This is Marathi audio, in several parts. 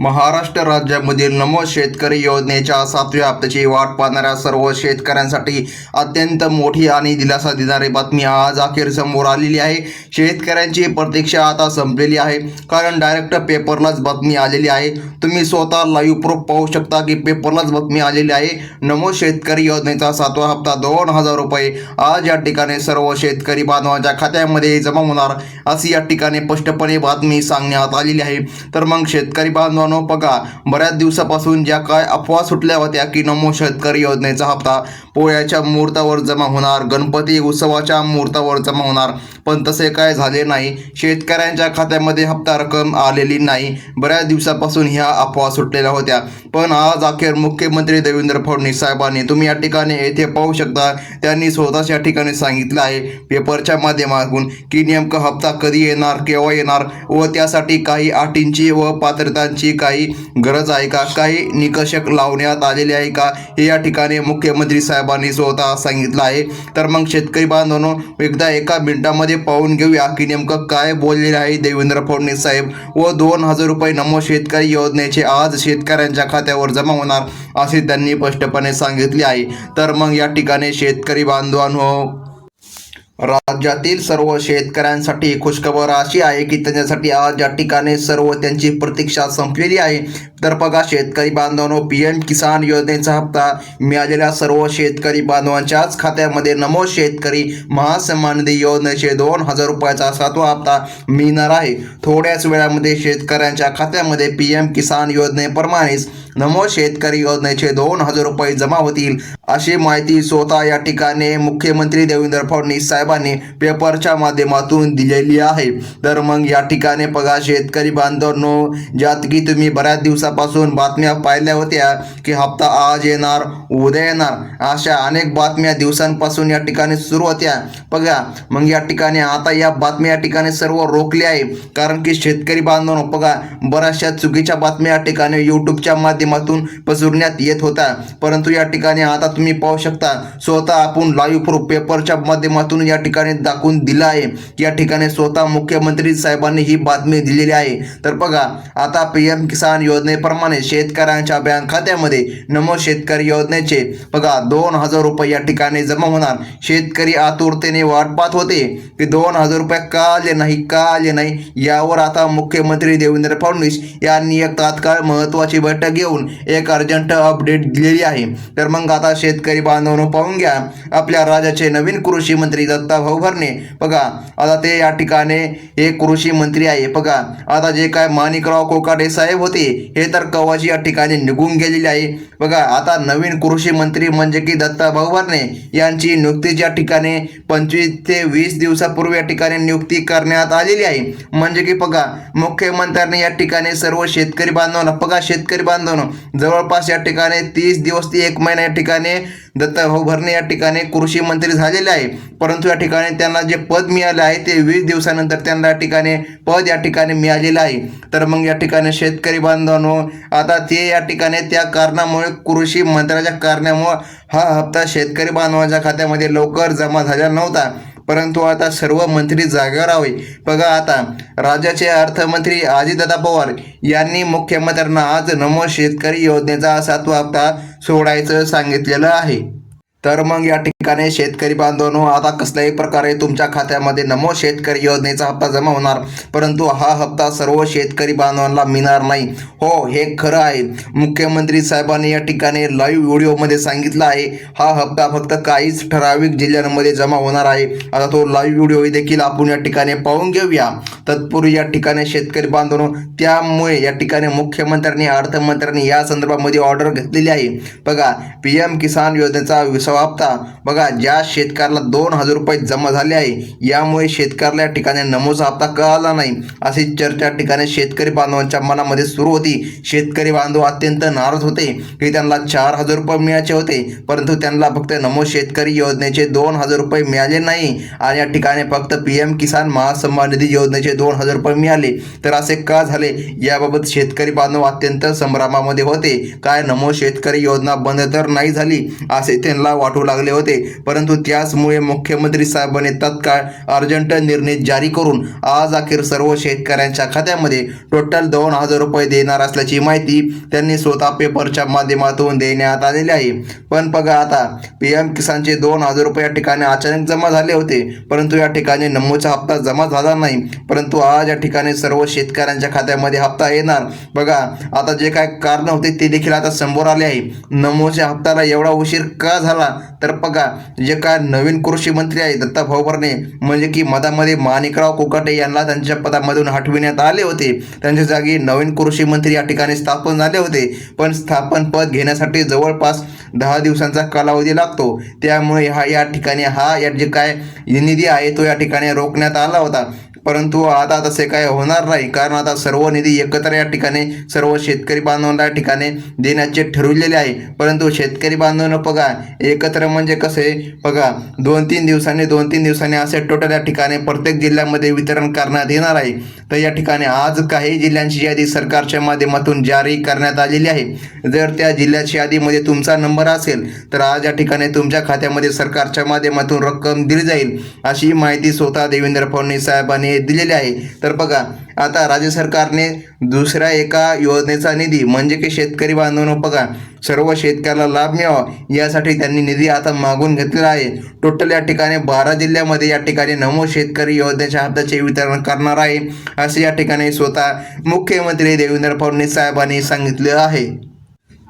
महाराष्ट्र राज्यामधील नमो शेतकरी योजनेच्या सातव्या हप्त्याची वाट पाहणाऱ्या सर्व शेतकऱ्यांसाठी अत्यंत मोठी आणि दिलासा देणारी बातमी आज अखेर समोर आलेली आहे. शेतकऱ्यांची प्रतीक्षा आता संपलेली आहे. कारण डायरेक्ट पेपरलाच बातमी आलेली आहे. तुम्ही स्वतः लाईव्ह प्रूफ पाहू शकता की पेपरलाच बातमी आलेली आहे. नमो शेतकरी योजनेचा सातवा हप्ता दोन हजार रुपये आज या ठिकाणी सर्व शेतकरी बांधवांच्या खात्यामध्ये जमा होणार अशी या ठिकाणी स्पष्टपणे बातमी सांगण्यात आलेली आहे. तर मग शेतकरी मित्रांनो बघा बऱ्याच दिवसापासून ज्या काय अफवा सुटल्या होत्या की नमो शेतकरी योजनेचा हप्ता पोळ्याच्या मुहूर्तावर जमा होणार गणपती उत्सवाच्या मुहूर्तावर जमा होणार पण तसे काय झाले नाही. शेतकऱ्यांच्या खात्यामध्ये हप्ता रक्कम आलेली नाही. बऱ्याच दिवसापासून ह्या अफवा सुटलेल्या होत्या. पण आज अखेर मुख्यमंत्री देवेंद्र फडणवीस साहेबांनी तुम्ही या ठिकाणी येथे पाहू शकता त्यांनी स्वतःच या ठिकाणी सांगितलं आहे पेपरच्या माध्यमातून की नेमकं हप्ता कधी येणार केव्हा येणार व त्यासाठी काही अटींची व पात्रतांची काही गरज आहे का? काही निकषक लावण्यात आलेले आहे का? हे या ठिकाणी मुख्यमंत्री साहेबांनी स्वतः सांगितलं आहे. तर मग शेतकरी बांधवांनो एकदा एका मिनिटामध्ये पाहून घेऊया की नेमकं काय बोललेले आहे देवेंद्र फडणवीस साहेब व दोन हजार रुपये नमो शेतकरी योजनेचे आज शेतकऱ्यांच्या खात्यावर जमा होणार असे त्यांनी स्पष्टपणे सांगितले आहे. तर मग या ठिकाणी शेतकरी बांधवांनो राज्यातील सर्व शेतकऱ्यांसाठी खुशखबर अशी आहे की त्यांच्यासाठी आज या ठिकाणी सर्व त्यांची प्रतीक्षा संपलेली आहे. तर बघा शेतकरी बांधवांनो पी एम किसान योजनेचा हप्ता मिळालेल्या सर्व शेतकरी बांधवांच्याच खात्यामध्ये नमो शेतकरी महासन्मान निधी योजनेचे दोन हजार रुपयाचा सातवा हप्ता मिळणार आहे. थोड्याच वेळामध्ये शेतकऱ्यांच्या खात्यामध्ये पी एम किसान योजनेप्रमाणेच नमो शेतकरी योजनेचे दोन हजार रुपये जमा होतील. अशी माहिती स्वतः या ठिकाणी मुख्यमंत्री देवेंद्र फडणवीस साहेबांनी पेपरच्या माध्यमातून दिलेली आहे. तर मग या ठिकाणी बघा शेतकरी बांधवांनो ज्यात की तुम्ही बऱ्याच दिवसापासून बातम्या पाहिल्या होत्या की हप्ता आज येणार उद्या येणार अशा अनेक बातम्या दिवसांपासून या ठिकाणी सुरू होत्या. बघा मग या ठिकाणी आता या बातम्या या ठिकाणी सर्व रोखल्या आहे. कारण की शेतकरी बांधवांनो बघा बऱ्याचशा चुकीच्या बातम्या या ठिकाणी यूट्यूबच्या माध्यमातून पसरण्यात येत होता परंतु या ठिकाणी आता तुम्ही पाहू शकता. स्वतः आपण लाईव्ह प्रूफ पेपरच्या माध्यमातून या ठिकाणी दाखवून दिला आहे. या ठिकाणी स्वतः मुख्यमंत्री साहेबांनी ही बातमी दिलेली आहे. तर बघा आता पी एम किसान योजनेप्रमाणे शेतकऱ्यांच्या बँक खात्यामध्ये नमो शेतकरी योजनेचे बघा दोन हजार रुपये या ठिकाणी जमा होणार. शेतकरी आतुरतेने वाट पाहत होते की दोन हजार रुपये का आले नाही का आले नाही यावर आता मुख्यमंत्री देवेंद्र फडणवीस यांनी एक तात्काळ महत्त्वाची बैठक घेऊन एक अर्जंट अपडेट दिलेली आहे. तर मग आता शेतकरी बांधवांनो पाहून घ्या. आपल्या राज्याचे नवीन कृषी मंत्री दत्ता भाऊ भरणे. बघा आता ते या ठिकाणी हे कृषी मंत्री आहे. बघा आता जे काय माणिकराव कोकाडे साहेब होते हे तर कवाची या ठिकाणी निघून गेलेले आहे. बघा आता नवीन कृषी मंत्री म्हणजे की दत्ता भाऊ भरणे. यांची नियुक्ती या ठिकाणी पंचवीस ते वीस दिवसापूर्वी या ठिकाणी नियुक्ती करण्यात आलेली आहे. म्हणजे की बघा मुख्यमंत्र्यांनी या ठिकाणी सर्व शेतकरी बांधवांना बघा शेतकरी बांधवांना जवळपास या ठिकाणी तीस दिवस ते एक महिना या ठिकाणी दत्ताभाऊ भरणे या ठिकाणी कृषी मंत्री झालेले आहे. परंतु या ठिकाणी त्यांना जे पद मिळाले आहे ते वीस दिवसानंतर त्यांना या ठिकाणी पद या ठिकाणी मिळालेलं आहे. तर मग या ठिकाणी शेतकरी बांधवांनो आता ते या ठिकाणी त्या कारणामुळे कृषी मंत्र्याच्या कारणामुळे हा हप्ता शेतकरी बांधवांच्या खात्यामध्ये लवकर जमा झाला नव्हता. परंतु आता सर्व मंत्री जागेवर हवे बघा आता राज्याचे अर्थमंत्री अजितदादा पवार यांनी मुख्यमंत्र्यांना आज नमो शेतकरी योजनेचा सातवा हप्ता सोडायचं सांगितलेलं आहे. तर मग या ठिकाणी शेतकरी बांधवांनो आता कसल्याही प्रकारे तुमच्या खात्यामध्ये नमो शेतकरी योजनेचा हप्ता जमा होणार परंतु हा हप्ता सर्व शेतकरी बांधवांना मिळणार नाही. हो हे खरं आहे. मुख्यमंत्री साहेबांनी या ठिकाणी लाईव्ह व्हिडिओमध्ये सांगितलं आहे हा हप्ता फक्त काहीच ठराविक जिल्ह्यांमध्ये जमा होणार आहे. आता तो लाईव्ह व्हिडिओ देखील आपण या ठिकाणी पाहून घेऊया. तत्पूर्वी या ठिकाणी शेतकरी बांधवांनो त्यामुळे या ठिकाणी मुख्यमंत्र्यांनी अर्थमंत्र्यांनी या संदर्भामध्ये ऑर्डर घेतलेली आहे. बघा पी एम किसान योजनेचा विसावा हप्ता बघा ज्या शेतकऱ्याला दोन हजार रुपये जमा झाले आहे यामुळे शेतकऱ्याला या ठिकाणी नमोचा हप्ता कळाला नाही. अशी चर्चा ठिकाणी शेतकरी बांधवांच्या मनामध्ये सुरू होती. शेतकरी बांधव अत्यंत नाराज होते. की त्यांना चार हजार रुपये मिळायचे होते. परंतु त्यांना फक्त नमो शेतकरी योजनेचे दोन हजार रुपये मिळाले नाही. आणि या ठिकाणी फक्त पी एम किसान महासन्मान निधी योजनेचे दोन हजार रुपये मिळाले. तर असे का झाले? याबाबत शेतकरी बांधव अत्यंत संभ्रमामध्ये होते. काय नमो शेतकरी योजना बंद तर नाही झाली? असे त्यांना वाटू लागले होते. परंतु त्याचमुळे मुख्यमंत्री साहेबांनी तत्काळ अर्जंट निर्णय जारी करून आज अखेर सर्व शेतकऱ्यांच्या खात्यामध्ये टोटल दोन हजार रुपये देणार असल्याची माहिती त्यांनी स्वतः पेपरच्या माध्यमातून देण्यात आलेली आहे. पण बघा आता पी एम किसानचे दोन हजार रुपये या ठिकाणी अचानक जमा झाले होते परंतु या ठिकाणी नमूचा हप्ता जमा झाला नाही. परंतु आज या ठिकाणी सर्व शेतकऱ्यांच्या खात्यामध्ये हप्ता येणार. बघा आता जे काय कारण होते ते देखील आता समोर आले आहे. नमोच्या हप्त्याला एवढा उशीर का झाला? तर बघा जे काय नवीन कृषी मंत्री आहे दत्ता भाऊ भरणे म्हणजे की मधामध्ये माणिकराव कोकाटे यांना त्यांच्या पदामधून हटविण्यात आले होते. त्यांच्या जागी नवीन कृषी मंत्री या ठिकाणी स्थापन झाले होते. पण स्थापन पद घेण्यासाठी जवळपास दहा दिवसांचा कालावधी लागतो. त्यामुळे हा या ठिकाणी हा या जे काय निधी आहे तो या ठिकाणी रोखण्यात आला होता. परंतु आता तसे काय होणार नाही. कारण आता सर्व निधी एकत्र या ठिकाणी सर्व शेतकरी बांधवांना या ठिकाणी देण्याचे ठरवलेले आहे. परंतु शेतकरी बांधवांना बघा एकत्र म्हणजे कसे बघा दोन तीन दिवसांनी दोन तीन दिवसांनी असे टोटल या ठिकाणी प्रत्येक जिल्ह्यामध्ये वितरण करण्यात येणार आहे. तर या ठिकाणी आज काही जिल्ह्यांची यादी सरकारच्या माध्यमातून जारी करण्यात आलेली आहे. जर त्या जिल्ह्याच्या यादीमध्ये तुमचा नंबर असेल तर आज या ठिकाणी तुमच्या खात्यामध्ये सरकारच्या माध्यमातून रक्कम दिली जाईल. अशी माहिती स्वतः देवेंद्र फडणवीस साहेबांनी दिलेली आहे. तर बघा आता राज्य सरकारने दुसऱ्या एका योजनेचा निधी म्हणजे की शेतकरी बांधवांनो बघा सर्व शेतकऱ्याला लाभ मिळावा यासाठी त्यांनी निधी आता मागून घेतलेला आहे. टोटल या ठिकाणी बारा जिल्ह्यामध्ये या ठिकाणी नमो शेतकरी योजनेच्या हप्त्याचे वितरण करणार आहे. असे या ठिकाणी स्वतः मुख्यमंत्री देवेंद्र फडणवीस साहेबांनी सांगितले आहे.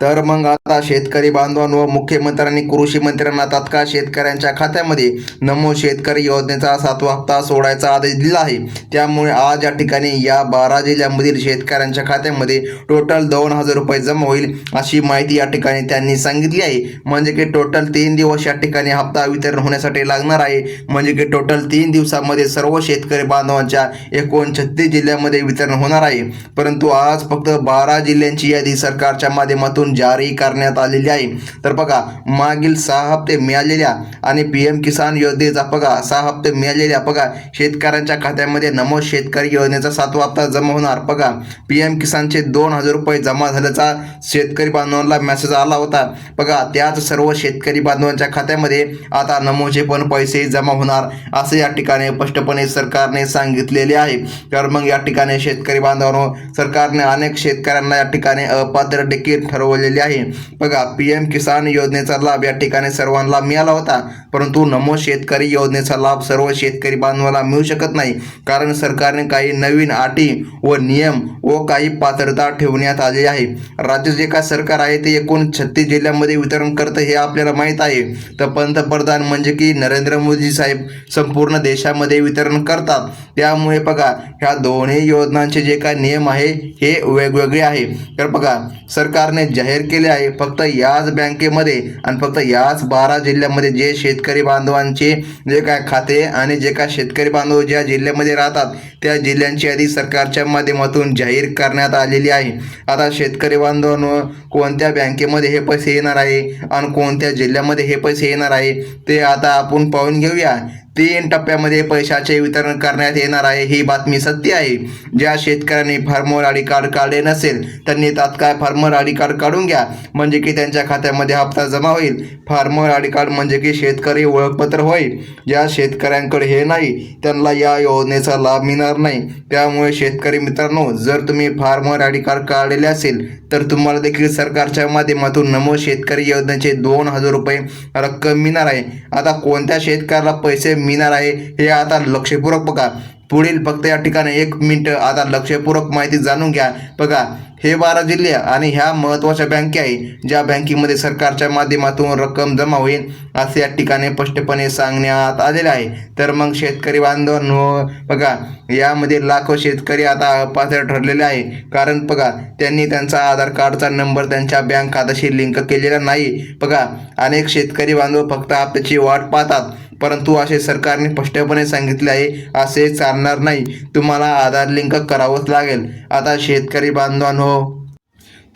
तर मग आता शेतकरी बांधवांवर मुख्यमंत्र्यांनी कृषी मंत्र्यांना तात्काळ शेतकऱ्यांच्या खात्यामध्ये नमो शेतकरी योजनेचा सातवा हप्ता सोडायचा आदेश दिला आहे. त्यामुळे आज या ठिकाणी या बारा जिल्ह्यांमधील शेतकऱ्यांच्या खात्यामध्ये टोटल दोन हजार रुपये जमा होईल अशी माहिती या ठिकाणी त्यांनी सांगितली आहे. म्हणजे की टोटल तीन दिवस या ठिकाणी हप्ता वितरण होण्यासाठी लागणार आहे. म्हणजे की टोटल तीन दिवसामध्ये सर्व शेतकरी बांधवांच्या एकूण छत्तीस जिल्ह्यामध्ये वितरण होणार आहे. परंतु आज फक्त बारा जिल्ह्यांची यादी सरकारच्या माध्यमातून जारी करण्यात आलेली आहे. तर बघा मागील सहा हप्ते मिळालेल्या आणि पी एम किसान योजनेचा बघा सहा हप्ते मिळालेल्या बघा शेतकऱ्यांच्या खात्यामध्ये नमो शेतकरी योजनेचा सातवा हप्ता जमा होणार. बघा पी एम किसानचे दोन हजार रुपये जमा झाल्याचा शेतकरी बांधवांना मेसेज आला होता. बघा त्याच सर्व शेतकरी बांधवांच्या खात्यामध्ये आता नमोचे पण पैसे जमा होणार असे या ठिकाणी स्पष्टपणे सरकारने सांगितलेले आहे. तर मग या ठिकाणी शेतकरी बांधवांनो सरकारने अनेक शेतकऱ्यांना या ठिकाणी अपात्र देखील ठरवले ठरवलेले आहे. बघा पी एम किसान योजनेचा लाभ या ठिकाणी सर्वांना मिळाला होता. परंतु नमो शेतकरी योजनेचा लाभ सर्व शेतकरी बांधवाला मिळू शकत नाही. कारण सरकारने काही नवीन अटी व नियम व काही पात्रता ठेवण्यात आली आहे. राज्य जे काय सरकार आहे ते एकूण छत्तीस जिल्ह्यांमध्ये वितरण करतं हे आपल्याला माहीत आहे. तर पंतप्रधान म्हणजे की नरेंद्र मोदी साहेब संपूर्ण देशामध्ये वितरण करतात. त्यामुळे बघा ह्या दोन्ही योजनांचे जे काय नियम आहे हे वेगवेगळे आहे. तर बघा सरकारने जाहीर केले आहे. फक्त याच बँकेमध्ये आणि फक्त याच बारा जिल्ह्यामध्ये जे शेतकरी बांधवांचे जे काय खाते आणि जे काय शेतकरी बांधव ज्या जिल्ह्यामध्ये राहतात त्या जिल्ह्यांची यादी सरकारच्या माध्यमातून जाहीर करण्यात आलेली आहे. आता शेतकरी बांधवांवर कोणत्या बँकेमध्ये हे पैसे येणार आहे आणि कोणत्या जिल्ह्यामध्ये हे पैसे येणार आहे ते आता आपण पाहून घेऊया. तीन टप्प्यामध्ये पैशाचे वितरण करण्यात येणार आहे. ही बातमी सत्य आहे. ज्या शेतकऱ्यांनी फार्मर आय डी कार्ड काढले नसेल त्यांनी तात्काळ फार्मर आय डी कार्ड काढून घ्या. म्हणजे की त्यांच्या खात्यामध्ये हप्ता जमा होईल. फार्मर आय डी कार्ड म्हणजे की शेतकरी ओळखपत्र होईल. ज्या शेतकऱ्यांकडे हे नाही त्यांना या योजनेचा लाभ मिळणार नाही. त्यामुळे शेतकरी मित्रांनो जर तुम्ही फार्मर आय डी कार्ड काढलेले असेल तर तुम्हाला देखील सरकारच्या माध्यमातून नमो शेतकरी योजनेचे दोन हजार रुपये रक्कम मिळणार आहे. आता कोणत्या शेतकऱ्याला पैसे मिळणार आहे हे आता लक्षपूर्वक बघा. पुढील फक्त या ठिकाणी एक मिनिट आता लक्षपूर्वक माहिती जाणून घ्या. बघा हे बारा जिल्हे आणि ह्या महत्त्वाच्या बँके आहे ज्या बँकेमध्ये सरकारच्या माध्यमातून रक्कम जमा होईल असे या ठिकाणी स्पष्टपणे सांगण्यात आलेले आहे. तर मग शेतकरी बांधवांनो बघा यामध्ये लाखो शेतकरी आता अपात्र ठरलेले आहे. कारण बघा त्यांनी त्यांचा आधार कार्डचा नंबर त्यांच्या बँक खात्याशी लिंक केलेला नाही. बघा अनेक शेतकरी बांधव फक्त हप्त्याची वाट पाहतात. परंतु असे सरकारने स्पष्टपणे सांगितले आहे असे चालणार नाही. तुम्हाला आधार लिंक करावंच लागेल. आता शेतकरी बांधवांनो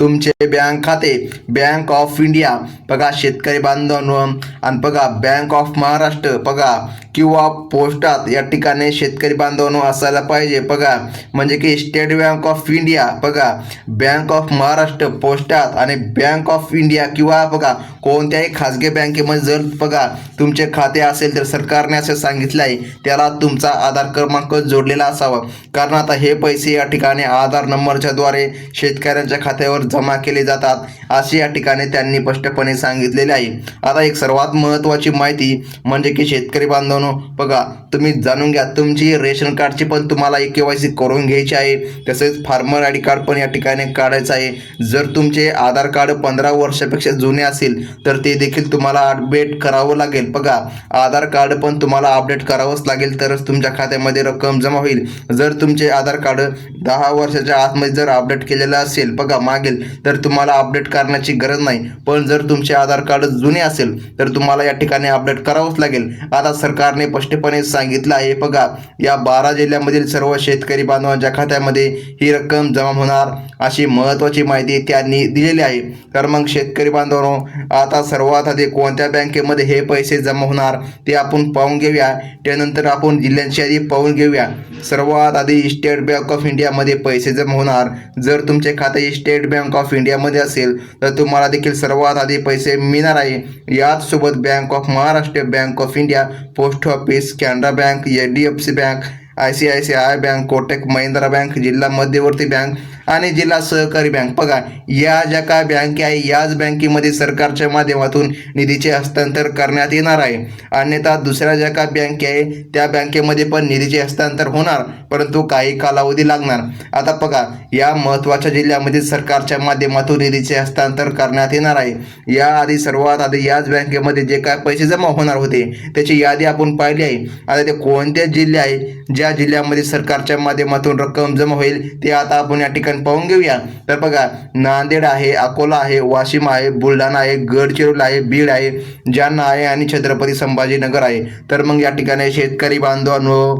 तुमचे बँक खाते बँक ऑफ इंडिया. बघा शेतकरी बांधवांनो आणि बघा बँक ऑफ महाराष्ट्र. बघा किंवा पोस्टात या ठिकाणी शेतकरी बांधवांनो असायला पाहिजे. बघा म्हणजे की स्टेट बँक ऑफ इंडिया बघा बँक ऑफ महाराष्ट्र पोस्टात आणि बँक ऑफ इंडिया किंवा बघा कोणत्याही खाजगी बँकेमध्ये जर बघा तुमचे खाते असेल तर सरकारने असं सांगितलं आहे त्याला तुमचा आधार क्रमांक जोडलेला असावा. कारण आता हे पैसे या ठिकाणी आधार नंबरच्या द्वारे शेतकऱ्यांच्या खात्यावर जमा केले जातात. असे या ठिकाणी त्यांनी स्पष्टपणे सांगितलेले आहे. आता एक सर्वात महत्त्वाची माहिती म्हणजे की शेतकरी बांधवांनो बघा तुम्ही जाणून घ्या तुमची रेशन कार्डची पण तुम्हाला एक के वाय सी करून घ्यायची आहे. तसेच फार्मर आय डी कार्ड पण या ठिकाणी काढायचं आहे. जर तुमचे आधार कार्ड पंधरा वर्षापेक्षा जुने असेल तर ते देखील तुम्हाला अपडेट करावं लागेल. बघा आधार कार्ड पण तुम्हाला अपडेट करावंच लागेल तरच तुमच्या खात्यामध्ये रक्कम जमा होईल. जर तुमचे आधार कार्ड दहा वर्षाच्या आतमध्ये जर अपडेट केलेलं असेल बघा मागेल तर तुम्हाला अपडेट करण्याची गरज नाही. पण जर तुमचे आधार कार्ड जुने असेल तर तुम्हाला या ठिकाणी अपडेट करावंच लागेल. आता सरकारने स्पष्टपणे सांगितलं आहे बघा या बारा जिल्ह्यामधील सर्व शेतकरी बांधवांच्या खात्यामध्ये ही रक्कम जमा होणार अशी महत्त्वाची माहिती त्यांनी दिलेली आहे. तर मग शेतकरी बांधवांनो आता सर्वात आधी कोणत्या बँकेमध्ये हे पैसे जमा होणार ते आपण पाहून घेऊया. त्यानंतर आपण जिल्ह्यांची आधी पाहून घेऊया. सर्वात आधी स्टेट बँक ऑफ इंडियामध्ये पैसे जमा होणार. जर तुमचे खाते स्टेट बँक ऑफ इंडियामध्ये असेल तर तुम्हाला देखील सर्वात आधी पैसे मिळणार आहे. याच सोबत Bank of Maharashtra Bank of India post office Canara Bank H D F C Bank I C I C I Bank Kotak Mahindra Bank जिल्हा मध्यवर्ती बँक आणि जिल्हा सहकारी बँक. बघा या ज्या काय बँके आहे याच बँकेमध्ये सरकारच्या माध्यमातून निधीचे हस्तांतर करण्यात येणार आहे. अन्यथा दुसऱ्या ज्या काय बँके आहे त्या बँकेमध्ये पण निधीचे हस्तांतर होणार परंतु काही कालावधी लागणार. आता बघा या महत्त्वाच्या जिल्ह्यामध्ये सरकारच्या माध्यमातून निधीचे हस्तांतर करण्यात येणार आहे. याआधी सर्वात आधी याच बँकेमध्ये जे काय पैसे जमा होणार होते त्याची यादी आपण पाहिली आहे. आता ते कोणते जिल्हे आहे ज्या जिल्ह्यामध्ये सरकारच्या माध्यमातून रक्कम जमा होईल ते आता आपण या ठिकाणी पाहून घेऊया. तर बघा नांदेड आहे अकोला आहे वाशिम आहे बुलढाणा आहे गडचिरोली आहे बीड आहे जालना आहे आणि छत्रपती संभाजीनगर आहे. तर मग या ठिकाणी शेतकरी बांधवांनो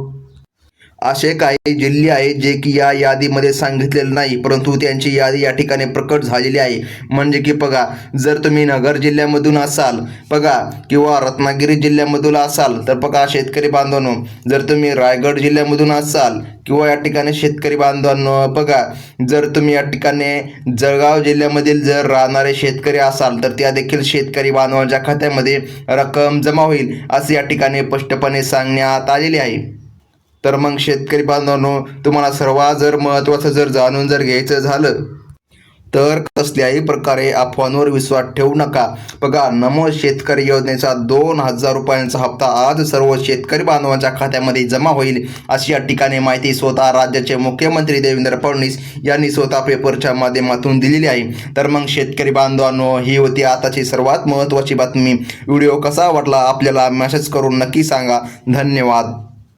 असे काही जिल्हे आहेत जे की या यादीमध्ये सांगितलेले नाही परंतु त्यांची यादी या ठिकाणी प्रकट झालेली आहे. म्हणजे की बघा जर तुम्ही नगर जिल्ह्यामधून असाल बघा किंवा रत्नागिरी जिल्ह्यामधून असाल तर बघा शेतकरी बांधवांनो जर तुम्ही रायगड जिल्ह्यामधून असाल किंवा या ठिकाणी शेतकरी बांधवांनो बघा जर तुम्ही या ठिकाणी जळगाव जिल्ह्यामधील जर राहणारे शेतकरी असाल तर त्या देखील शेतकरी बांधवांच्या खात्यामध्ये रक्कम जमा होईल असे या ठिकाणी स्पष्टपणे सांगण्यात आलेले आहे. तर मग शेतकरी बांधवांनो तुम्हाला सर्वात जर महत्त्वाचं जर जाणून जर घ्यायचं झालं तर कसल्याही प्रकारे अफवांवर विश्वास ठेवू नका. बघा नमो शेतकरी योजनेचा दोन हजार रुपयांचा हप्ता आज सर्व शेतकरी बांधवांच्या खात्यामध्ये जमा होईल अशी या ठिकाणी माहिती स्वतः राज्याचे मुख्यमंत्री देवेंद्र फडणवीस यांनी स्वतः पेपरच्या माध्यमातून दिलेली आहे. तर मग शेतकरी बांधवांनो ही होती आताची सर्वात महत्त्वाची बातमी. व्हिडिओ कसा वाटला आपल्याला मेसेज करून नक्की सांगा. धन्यवाद.